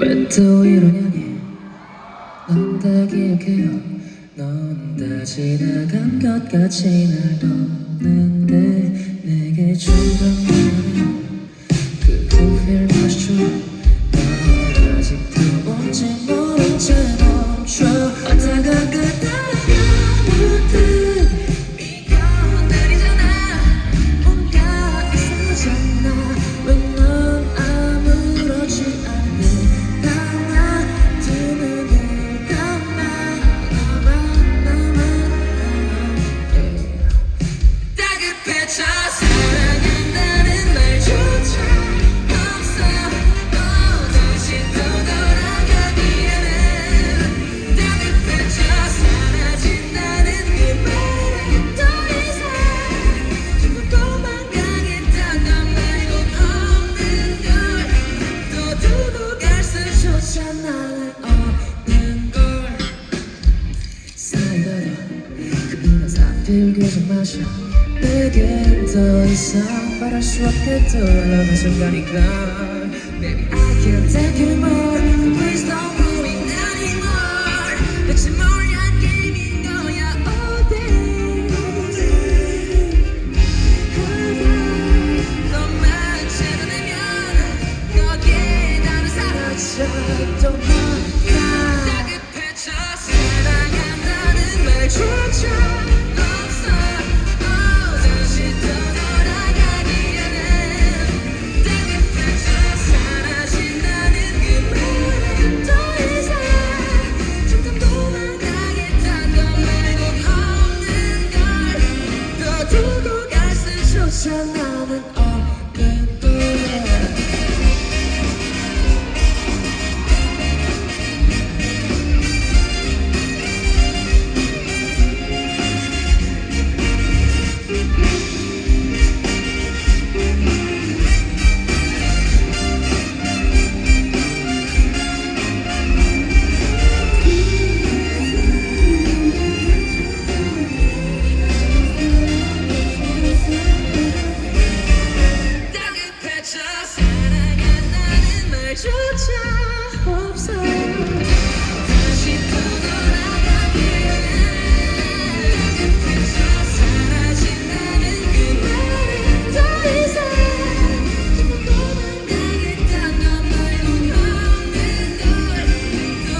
왜 또 이러냐니? 넌 다 기억해요. 넌 다 지나간 것 같이 날 돕는데. 하나는 없는 걸 사랑아 그이나 사필교정 마셔. 내겐 더 이상 말할 수 없게 돌아가서 가니까. Baby I can't take it more. 기회조차 없어 다시 떠나가길 사라진다는 그 말은 더 이상 너의 운명을 또